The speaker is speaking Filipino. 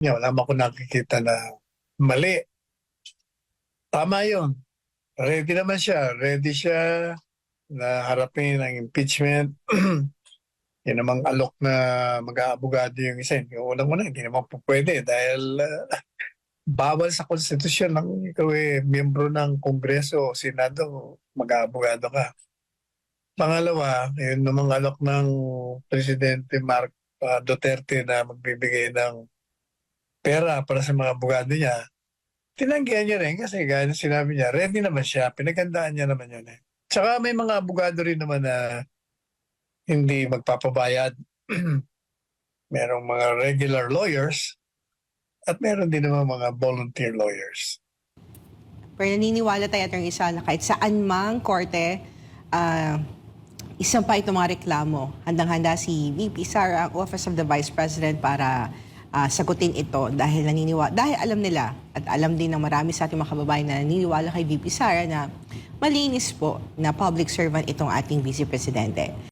niya, wala ako nakikita na mali. Tama yun. Ready naman siya. Ready siya na harapin ang impeachment. Yan namang alok na mag-aabogado yung isa. Yung unang-una, hindi naman po pwede dahil ah, bawal sa konstitusyon ng ikaw eh, miyembro ng Kongreso o Senado, mag-aabogado ka. Pangalawa, yun namang alok ng Presidente Mark ah, Duterte na magbibigay ng pera para sa mga abogado niya, tinanggihan niya rin kasi gaya ng sinabi niya, ready naman siya, pinagandaan niya naman yun eh. Tsaka may mga abogado rin naman na hindi magpapabayad. Merong mga regular lawyers at meron din naman mga volunteer lawyers. Pero naniniwala tayo, Atty. Isa, na kahit saan mang korte, ah, isang pa itong mga reklamo. Handang-handa si VP Sara, Office of the Vice President para ah, sagutin ito dahil naniniwala, dahil alam nila at alam din ng marami sa ating mga kababayan na naniniwala kay VP Sara na malinis po na public servant itong ating Vice Presidente.